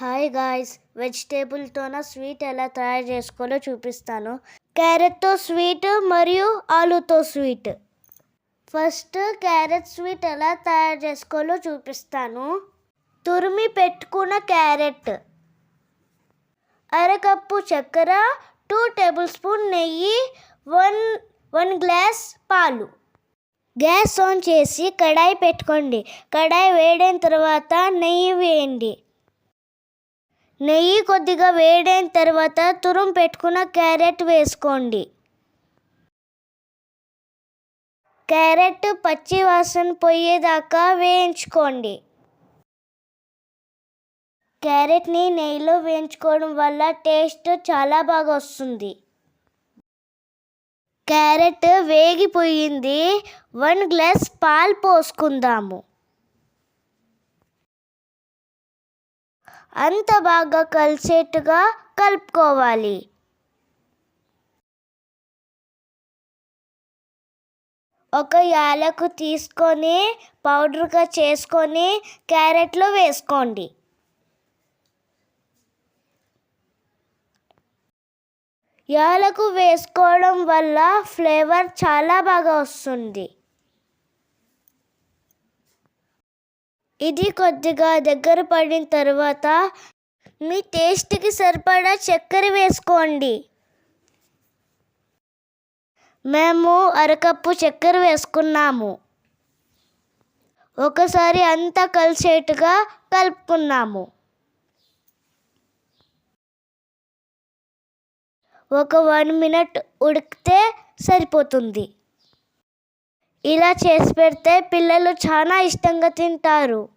Hi guys వెజిటేబుల్తోన sweet ఎలా తయారు చేసుకోవాలో చూపిస్తాను. క్యారెట్తో స్వీట్ మరియు ఆలూతో స్వీట్ ఫస్ట్ క్యారెట్ స్వీట్ ఎలా తయారు చేసుకోవాలో చూపిస్తాను. తురిమి పెట్టుకున్న క్యారెట్ అరకప్పు చక్కెర టూ టేబుల్ స్పూన్ నెయ్యి వన్ వన్ గ్లాస్ పాలు. గ్యాస్ ఆన్ చేసి కడాయి పెట్టుకోండి. కడాయి వేడిన తర్వాత నెయ్యి వేయండి. నెయ్యి కొద్దిగా వేడైన తర్వాత తురుం పెట్టుకున్న క్యారెట్ వేసుకోండి. క్యారెట్ పచ్చి వాసన పోయేదాకా వేయించుకోండి. క్యారెట్ని నెయ్యిలో వేయించుకోవడం వల్ల టేస్ట్ చాలా బాగా వస్తుంది. క్యారెట్ వేగిపోయింది. వన్ గ్లాస్ పాలు పోసుకుందాము. అంత బాగా కలిసేట్టుగా కలుపుకోవాలి. ఒక యాలకు తీసుకొని పౌడర్గా చేసుకొని క్యారెట్లో వేసుకోండి. యాలకు వేసుకోవడం వల్ల ఫ్లేవర్ చాలా బాగా వస్తుంది. ఇది కొద్దిగా దగ్గర పడిన తర్వాత మీ టేస్ట్కి సరిపడా చక్కెర వేసుకోండి. మేము అరకప్పు చక్కెర వేసుకున్నాము. ఒకసారి అంతా కలిసేట్టుగా కలుపుకున్నాము. ఒక వన్ మినిట్ ఉడికితే సరిపోతుంది. ఇలా చేసి పెడితే పిల్లలు చాలా ఇష్టంగా తింటారు.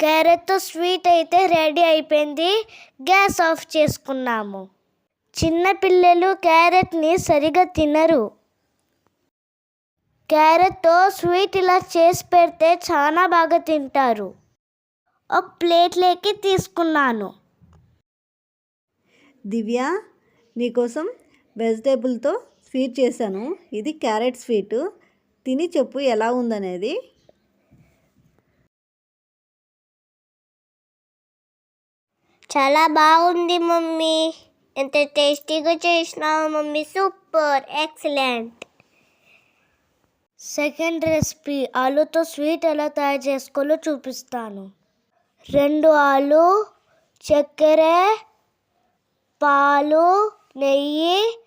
క్యారెట్తో స్వీట్ అయితే రెడీ అయిపోయింది. గ్యాస్ ఆఫ్ చేసుకున్నాము. చిన్న పిల్లలు క్యారెట్ని సరిగా తినరు. క్యారెట్తో స్వీట్ ఇలా చేసి పెడితే చాలా బాగా తింటారు. ఒక ప్లేట్లోకి తీసుకున్నాను. దివ్య నీకోసం వెజిటేబుల్తో స్వీట్ చేశాను. ఇది క్యారెట్ స్వీటు. తిని చెప్పు ఎలా ఉందనేది. చాలా బాగుంది మమ్మీ. ఎంత టేస్టీగా చేసినావు mummy. Super. Excellent. Second recipe. ఆలూతో sweet ఎలా తయారు చేసుకోవాలో చూపిస్తాను. రెండు ఆలు చక్కెర పాలు నెయ్యి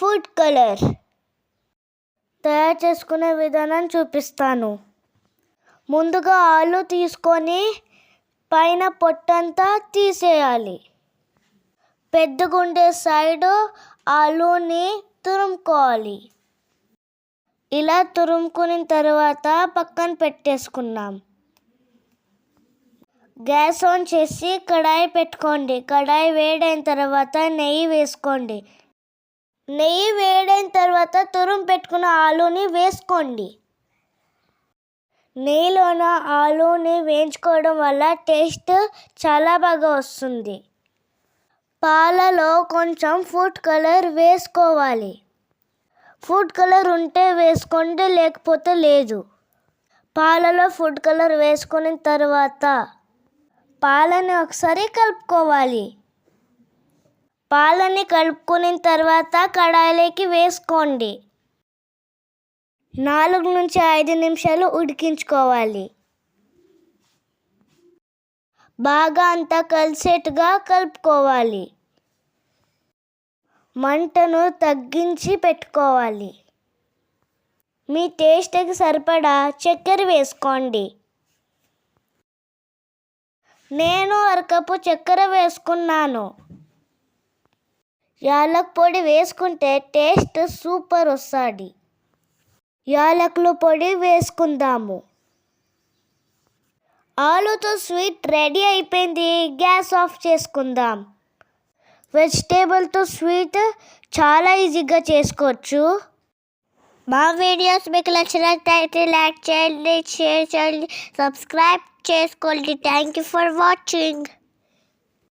ఫుడ్ కలర్. తయారు చేసుకునే విధానం చూపిస్తాను. ముందుగా ఆలు తీసుకొని పైన పొట్టంతా తీసేయాలి. పెద్దగుండే సైడు ఆలుని తురుముకోవాలి. ఇలా తురుముకున్న తర్వాత పక్కన పెట్టేసుకున్నాం గ్యాస్ ఆన్ చేసి కడాయి పెట్టుకోండి. కడాయి వేడైన తర్వాత నెయ్యి వేసుకోండి. నెయ్యి వేడైన తర్వాత తురుము పెట్టుకున్న ఆలూని వేసుకోండి. నెయ్యిలోన ఆలూని వేయించుకోవడం వల్ల టేస్ట్ చాలా బాగా వస్తుంది. పాలలో కొంచెం ఫుడ్ కలర్ వేసుకోవాలి. ఫుడ్ కలర్ ఉంటే వేసుకోండి లేకపోతే లేదు. పాలలో ఫుడ్ కలర్ వేసుకున్న తర్వాత పాలని ఒకసారి కలుపుకోవాలి. పాలని కలుపుకున్న తర్వాత కడాయిలోకి వేసుకోండి. నాలుగు నుంచి ఐదు నిమిషాలు ఉడికించుకోవాలి. బాగా అంతా కలిసేట్టుగా కలుపుకోవాలి. మంటను తగ్గించి పెట్టుకోవాలి. మీ టేస్ట్కి సరిపడా చక్కెర వేసుకోండి. నేను అరకప్పు చక్కెర వేసుకున్నాను. యాలక్ పొడి వేసుకుంటే టేస్ట్ సూపర్ వస్తుంది. యాలకుల పొడి వేసుకుందాము. ఆలుతో స్వీట్ రెడీ అయిపోయింది. గ్యాస్ ఆఫ్ చేసుకుందాం. వెజిటేబుల్తో స్వీట్ చాలా ఈజీగా చేసుకోవచ్చు. మా వీడియోస్ మీకు నచ్చినట్లయితే లైక్ చేయండి షేర్ చేయండి సబ్స్క్రైబ్ చేసుకోండి. Thank you for watching.